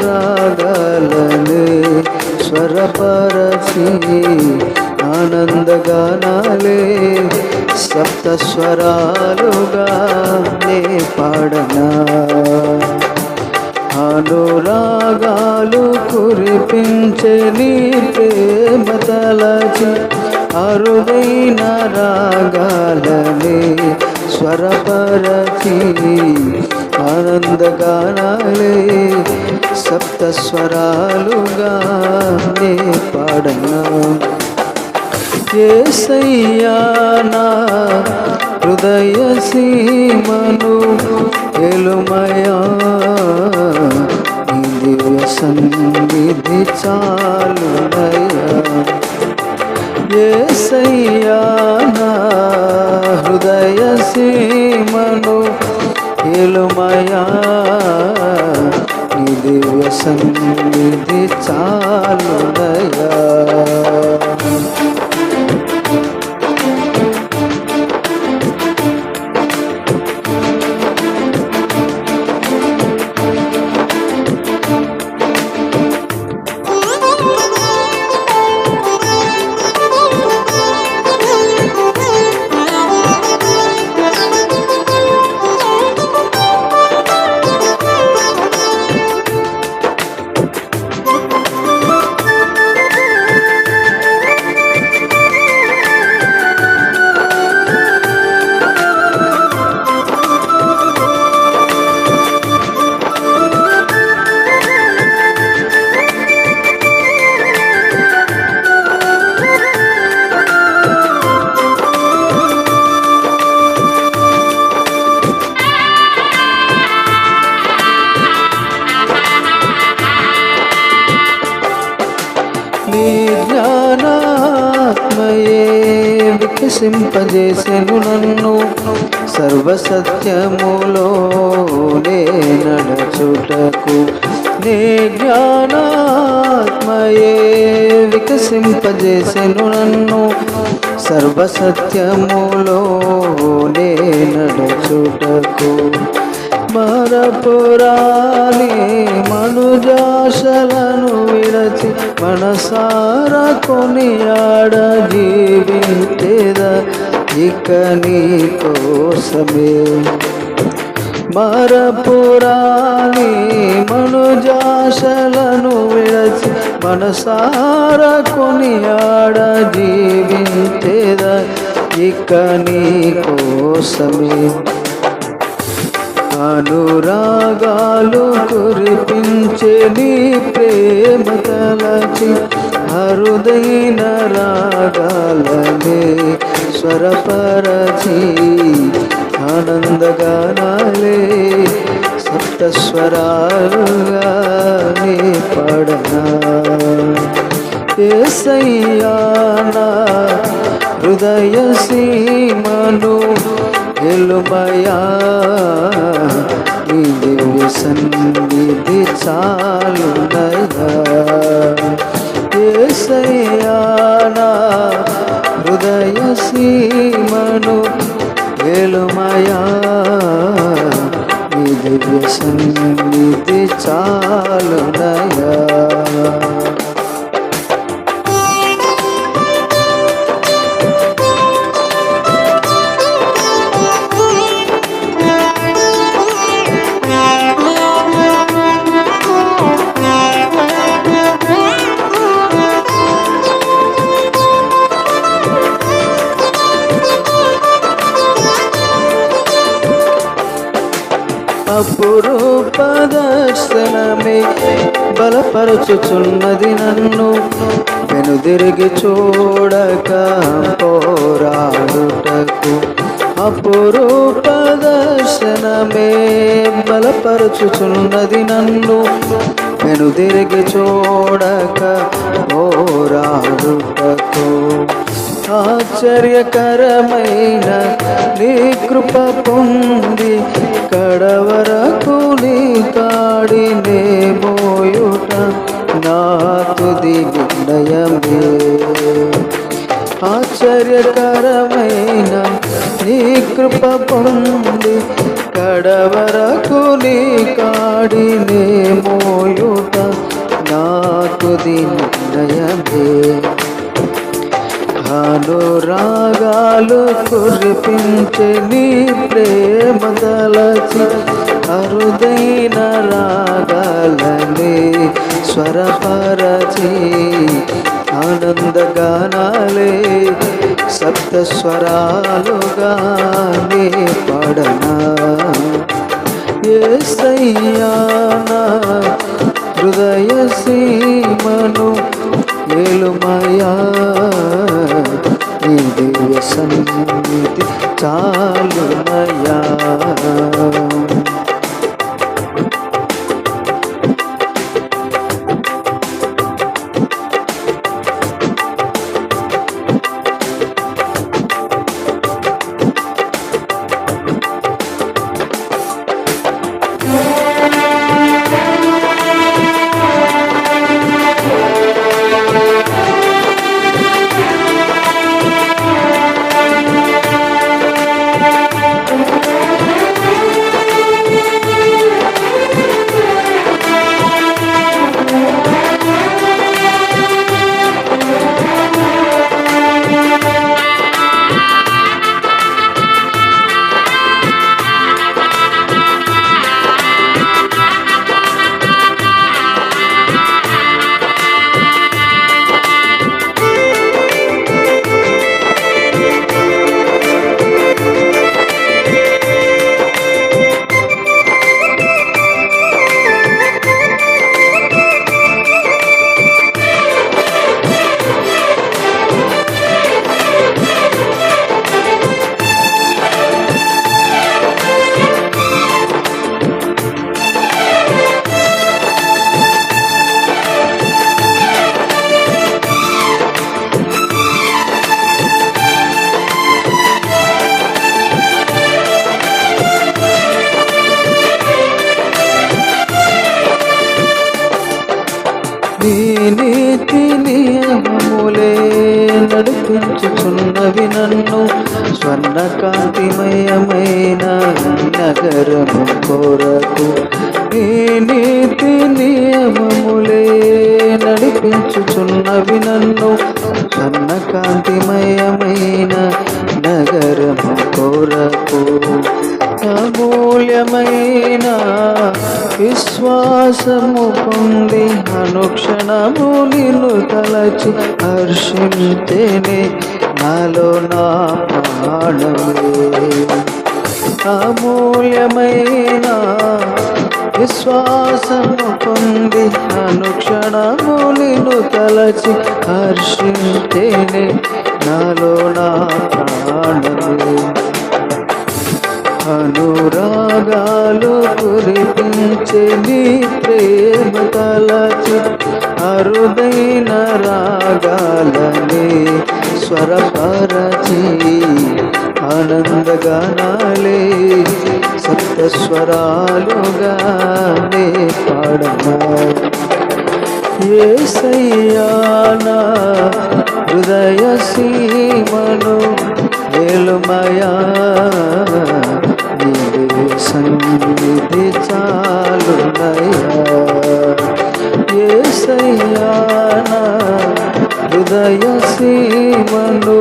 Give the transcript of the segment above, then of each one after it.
రాగాలని స్వరపరచి ఆనందగానాలే సప్త స్వరాలుగా నే పాడనా. అనురాగాలు కురిపించే నీ ప్రేమతలచి అరుదైన రాగాలని స్వరపరచి ఆనందగానాలే సప్తస్వరాలుగా నే పాడనా. ఏసయ్యానా హృదయ సీమను ఎలుమయా. దివ్య సన్నిధి చాలునయ్యా ఏసయ్యానా హృదయ సీమను ఎలుమయా. దివ్య సన్నిధి చాలునయ్యా. వికసింపజేసెను నన్ను. సర్వసత్యములోనే నడచుటకు నే జ్ఞానాత్మయే వికసింపజేసెను నన్ను. సర్వసత్యములోనే నడచుటకు మరపురాని మనుజాశలను విరచి మనసార కొనియాడ జీవితేదా ఇక నీ కోసమే. మరపురాణి మనుజాశలను విడచి మనసార కొనియాడ జీవితేదా ఇక నీ కోసమే. అనురాగాలు కురిపించే నీ ప్రేమ తలచి అరుదైన రాగాలనే స్వరపరచి ఆనందగానాలే సప్తస్వరా దివ్య సన్నిధి అపురూప దర్శనమే బలపరచుచున్నది నన్ను. వెనుదిరిగి చూడక పోరాడుటకు. అపురూప దర్శనమే బలపరచుచున్నది నన్ను. వెనుదిరిగి చూడక పోరాడుటకు. ఆశ్చర్యకరమైన నీ కృప పొంది కడవరకు నీ కాడినే మోయుట నా తుది నిర్ణయమే ఆశ్చర్యకరమైన నీ కృప పొంది కాడినే మోయుట నా తుది నిర్ణయమే అనురాగాలు కురిపించే నీ ప్రేమ తలచి అరుదైన రాగాలని స్వరపరచి ఆనందగానాలే సప్తస్వరాలుగా నీ పడనా. ఏసయ్యానా హృదయ సీమను ఏలుమయా దివ్య సన్నిధి చాలుమయా నీ నీతి నియమములే నడిపించుచున్నవి నన్ను స్వర్ణ కాంతిమయమైన నగరము కొరకు. నీ నీతి నియమములే నడిపించుచున్నవి నన్ను అనుక్షణము నిన్ను తలచి హర్షించేనే నాలో నా ప్రాణమే. అమూల్యమైన విశ్వాసము పొంది అనుక్షణము నిన్ను తలచి హర్షించేనే. నాలో నా ప్రాణమే. అనురాగాలు కురిపించే నీ అరుదైన రాగాలని స్వరపరచి ఆనందగానాలే సప్తస్వరాలుగా నే పాడనా ఏసయ్యానా హృదయ సీమను ఏలుమయా సంగీ హృదయ సీమను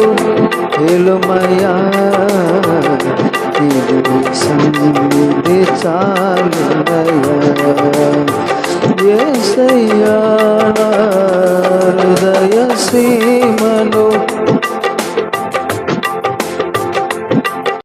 సన్నిధి చాలునయా హృదయ సీమను